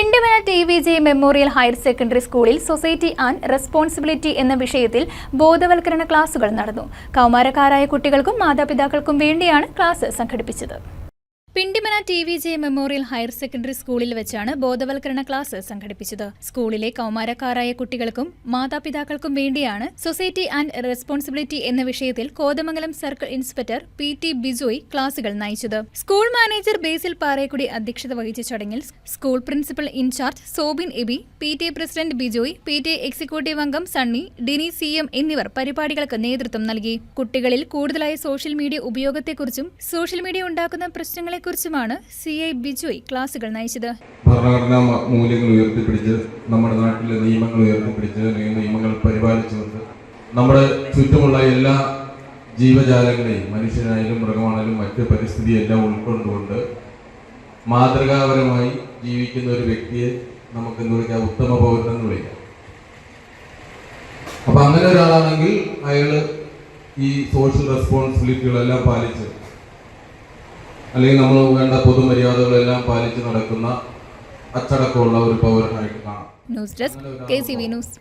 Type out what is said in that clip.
Pindimana T V J memorial higher secondary സ്കൂളിൽ society and responsibility എന്ന വിഷയത്തിൽ ബോധവൽക്കരണ ക്ലാസുകൾ നടന്നു. കൗമാരക്കാരായ കുട്ടികൾക്കും മാതാപിതാക്കൾക്കും വേണ്ടിയാണ് ക്ലാസ് സംഘടിപ്പിച്ചത്. Pindimana T V J memorial higher secondary സ്കൂളിൽ വെച്ചാണ് ബോധവൽക്കരണ ക്ലാസ് സംഘടിപ്പിച്ചത്. സ്കൂളിലെ കൗമാരക്കാരായ കുട്ടികൾക്കും മാതാപിതാക്കൾക്കും വേണ്ടിയാണ് സൊസൈറ്റി ആൻഡ് റെസ്പോൺസിബിലിറ്റി എന്ന വിഷയത്തിൽ Kothamangalam circle inspector P T Bijoy ക്ലാസുകൾ നയിച്ചത്. സ്കൂൾ മാനേജർ ബേസിൽ പാറേക്കുടി അധ്യക്ഷത വഹിച്ച ചടങ്ങിൽ school principal incharge Sobin Aby P T president Bijoy P T executive അംഗം സണ്ണി ഡിനി സി എം എന്നിവർ പരിപാടികൾക്ക് നേതൃത്വം നൽകി. കുട്ടികളിൽ കൂടുതലായി സോഷ്യൽ മീഡിയ ഉപയോഗത്തെക്കുറിച്ചും സോഷ്യൽ മീഡിയ ഉണ്ടാക്കുന്ന പ്രശ്നങ്ങളെക്കുറിച്ചുമാണ് സി ഐ ബിജോയ് ക്ലാസുകൾ നയിച്ചത്. ഭരണഘടനാ മൂല്യങ്ങൾ ഉയർത്തിപ്പിടിച്ച് നമ്മുടെ നാട്ടിലെ നിയമങ്ങൾ ഉയർത്തിപ്പിടിച്ച് നിയമങ്ങൾ പരിപാലിച്ചുകൊണ്ട് നമ്മുടെ ചുറ്റുമുള്ള എല്ലാ ജീവജാലങ്ങളെയും മനുഷ്യനായാലും മൃഗമാണെങ്കിലും മറ്റ് പരിസ്ഥിതിയെല്ലാം ഉൾക്കൊണ്ടുകൊണ്ട് മാതൃകാപരമായി ജീവിക്കുന്ന ഒരു വ്യക്തിയെ നമുക്ക് എന്ത് വിളിക്കാം ഉത്തമ പൗരൻ എന്ന് വിളിക്കാം. അപ്പൊ അങ്ങനെ ഒരാളാണെങ്കിൽ അയാൾ ഈ സോഷ്യൽ റെസ്പോൺസിബിലിറ്റികളെല്ലാം പാലിച്ച് അല്ലെങ്കിൽ നമ്മൾ വേണ്ട പൊതുമര്യാദകളെല്ലാം പാലിച്ച് നടക്കുന്ന അച്ചടക്കമുള്ള ഒരു പൗരനായിട്ട് കാണാം. News desk K C V news